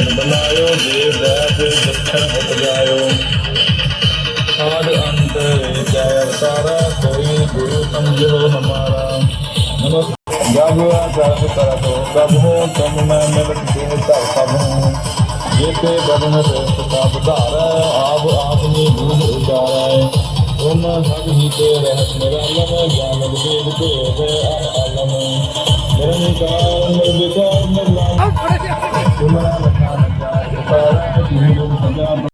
ਜਗਤ ਬਲਾਇਓ ਦੇਵ ਦੈਤ ਜਖਣ ਉਪਜਾਇਓ ਸਾਧ ਅੰਤਰ ਜੈ ਸਾਰਾ, ਕੋਈ ਗੁਰੂ ਸਮਝੋ ਹਮਾਰਾ। ਨਮਸਤੇ ਗਾਗਵਾ ਸਰਬ ਕਰਤੋ ਗਭੂ ਤੁਮ ਮੈਂ ਮਿਲਤ ਦੇਹ ਧਰ ਸਭੂ। ਜੇਤੇ ਬਦਨ ਰੇਸ ਕਾ ਬਧਾਰ ਆਪ ਆਪਨੀ ਬੂਝ ਉਚਾਰੈ। ਤੁਮ ਸਭ ਹੀ ਤੇ ਰਹਿਤ ਨਿਰਾਲਮ ਗਿਆਨ ਵਿਵੇਕ ਭੇਦ ਅਰ ਅਲਮ। ترجمة نانسي قنقر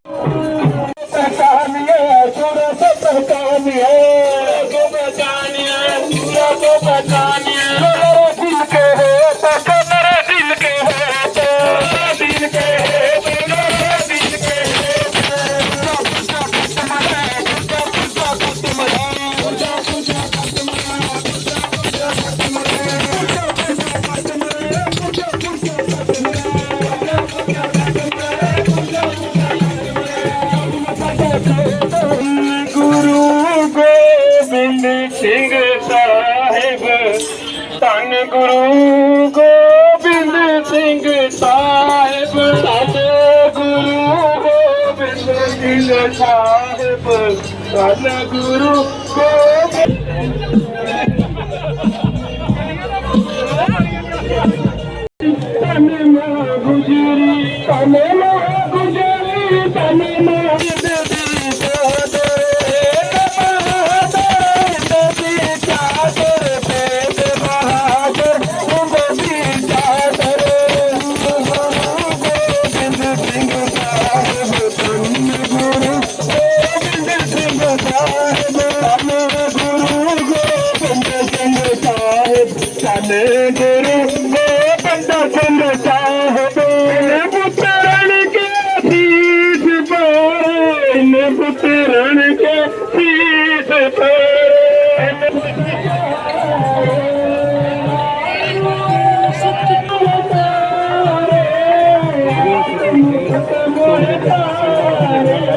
ਸਿੰਘ ਸਾਹਿਬ, ਧੰਨ ਗੁਰੂ ਗੋਬਿੰਦ ਸਿੰਘ ਸਾਹਿਬ ਸਾਡੇ ਗੁਰੂ ਗੋਬਿੰਦ ਸਿੰਘ ਸਾਹਿਬ, ਧੰਨ ਗੁਰੂ ਗੋਬਿੰਦ। ਧੰਨ ਮਾਂ ਗੁਜਰੀ ਤਨੇ ਮਾਂ I'm gonna die.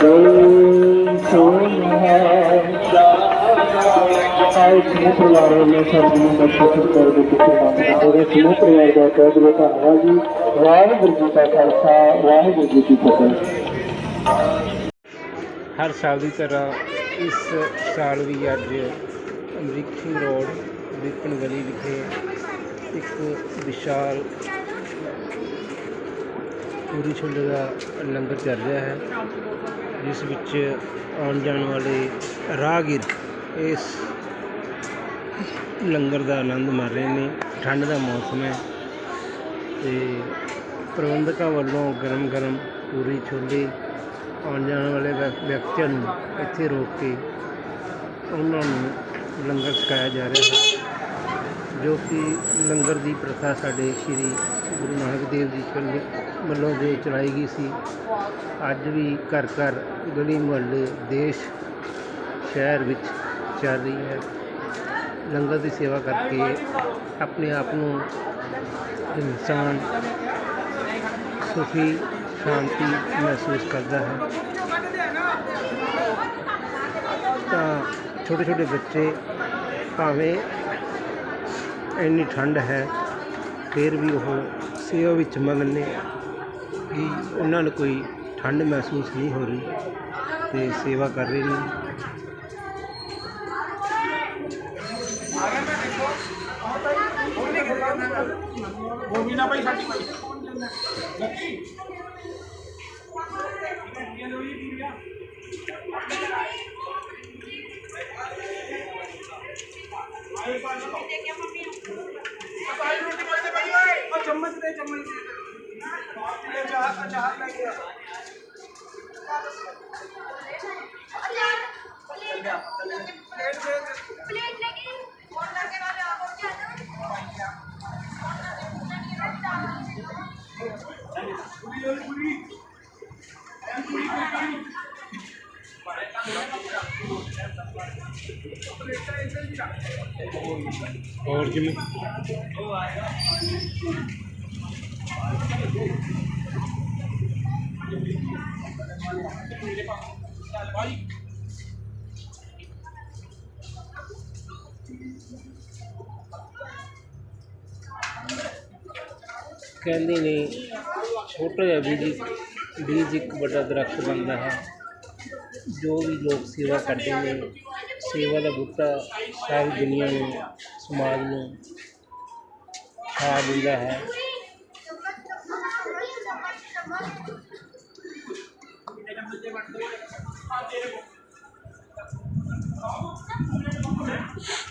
ਗੁਰੂ ਸਮੂਹ ਪਰਿਵਾਰ ਵੱਲੋਂ ਸਭ ਨੂੰ ਕਰ ਦੇ ਉਹਦੇ ਸਮੂਹ ਪਰਿਵਾਰ ਦਾ ਬਹੁਤ ਬਹੁਤ ਧੰਨਵਾਦ ਜੀ। ਵਾਹਿਗੁਰੂ ਜੀ ਕਾ ਖਾਲਸਾ, ਵਾਹਿਗੁਰੂ ਜੀ ਕੀ ਫਤਿਹ। ਹਰ ਸਾਲ ਦੀ ਤਰ੍ਹਾਂ ਇਸ ਸਾਲ ਵੀ ਅੱਜ ਅਮਰੀਕ ਰੋਡ ਵਿਪਨ ਗਲੀ ਵਿਖੇ ਇੱਕ ਵਿਸ਼ਾਲ ਪੂਰੀ ਛੋਲੇ ਦਾ ਲੰਗਰ ਚੱਲ ਰਿਹਾ ਹੈ, ਜਿਸ ਵਿੱਚ ਆਉਣ ਜਾਣ ਵਾਲੇ ਰਾਹਗੀਰ ਇਸ ਲੰਗਰ ਦਾ ਆਨੰਦ ਮਾਰ ਰਹੇ ਨੇ, ਠੰਡ ਦਾ ਮੌਸਮ ਹੈ ਤੇ ਪ੍ਰਬੰਧਕਾਂ ਵੱਲੋਂ ਗਰਮ ਗਰਮ ਪੂਰੀ ਛੋਲੇ ਆਉਣ ਜਾਣ ਵਾਲੇ ਵਿਅਕਤੀਆਂ ਨੂੰ ਇੱਥੇ ਰੋਕ ਕੇ ਉਹਨਾਂ ਨੂੰ ਲੰਗਰ ਛਕਾਇਆ ਜਾ ਰਿਹਾ ਹੈ, ਜੋ ਕਿ ਲੰਗਰ ਦੀ ਪ੍ਰਥਾ ਸਾਡੇ ਸ੍ਰੀ ਗੁਰੂ ਨਾਨਕ ਦੇਵ ਜੀ ਵੱਲੋਂ ਵੱਲੋਂ ਦੇ ਚਲਾਈ ਗਈ ਸੀ, ਅੱਜ ਵੀ ਘਰ ਘਰ ਗਲੀ ਮੁਹੱਲੇ ਦੇਸ਼ ਸ਼ਹਿਰ ਵਿੱਚ ਚੱਲ ਰਹੀ ਹੈ। ਲੰਗਰ ਦੀ ਸੇਵਾ ਕਰਕੇ ਆਪਣੇ ਆਪ ਨੂੰ ਇਨਸਾਨ, ਸੁਖੀ, ਸ਼ਾਂਤੀ ਮਹਿਸੂਸ ਕਰਦਾ ਹੈ। ਤਾਂ ਛੋਟੇ ਛੋਟੇ ਬੱਚੇ ਭਾਵੇਂ ਇੰਨੀ ਠੰਡ ਹੈ, ਫਿਰ ਵੀ ਉਹ ਸੇਵਾ ਵਿੱਚ ਮਗਨ ਨੇ ਕਿ ਉਹਨਾਂ ਨੂੰ ਕੋਈ ਠੰਡ ਮਹਿਸੂਸ ਨਹੀਂ ਹੋ ਰਹੀ ਤੇ ਸੇਵਾ ਕਰ ਰਹੇ ਨੇ। वो भी ना भाई साठी भाई लकी ये लो ये दिया आए पास रोटी भाई भाई और चम्मच दे चम्मच दे। अच्छा, अच्छा हाथ लग गया। ਹੋਰ ਕਿਵੇਂ ਕਹਿੰਦੇ ਨੇ ਛੋਟਾ ਜਿਹਾ ਬੀਜ ਇੱਕ- ਬੀਜ ਇੱਕ ਵੱਡਾ ਦਰਖਤ ਬਣਦਾ ਹੈ ਜੋ ਵੀ ਲੋਕ ਸੇਵਾ ਕਰਦੇ ਨੇ ਸੇਵਾ ਦਾ ਬੂਟਾ ਸਾਰੀ ਦੁਨੀਆ ਨੂੰ ਸਮਾਜ ਨੂੰ ਛਾ ਦਿੰਦਾ ਹੈ ਆਹ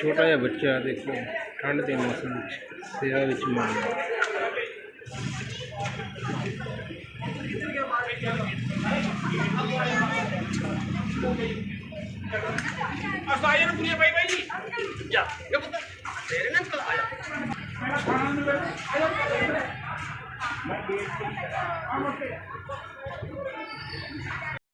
ਛੋਟਾ ਜਿਹਾ ਬੱਚਾ ਦੇਖੋ ਠੰਡ ਦੇ ਮੌਸਮ ਵਿੱਚ ਸੇਵਾ ਵਿੱਚ ਹੈ। ਅਸਾਇਨ ਨੂੰ ਪੂਰੀ ਬਾਈ ਬਾਈ ਜੀ। ਜਾ ਇਹ ਪੁੱਤ ਤੇਰੇ ਨਾਲ ਚਲ ਆਇਆ ਖਾਣਾ ਨੂੰ ਆਇਆ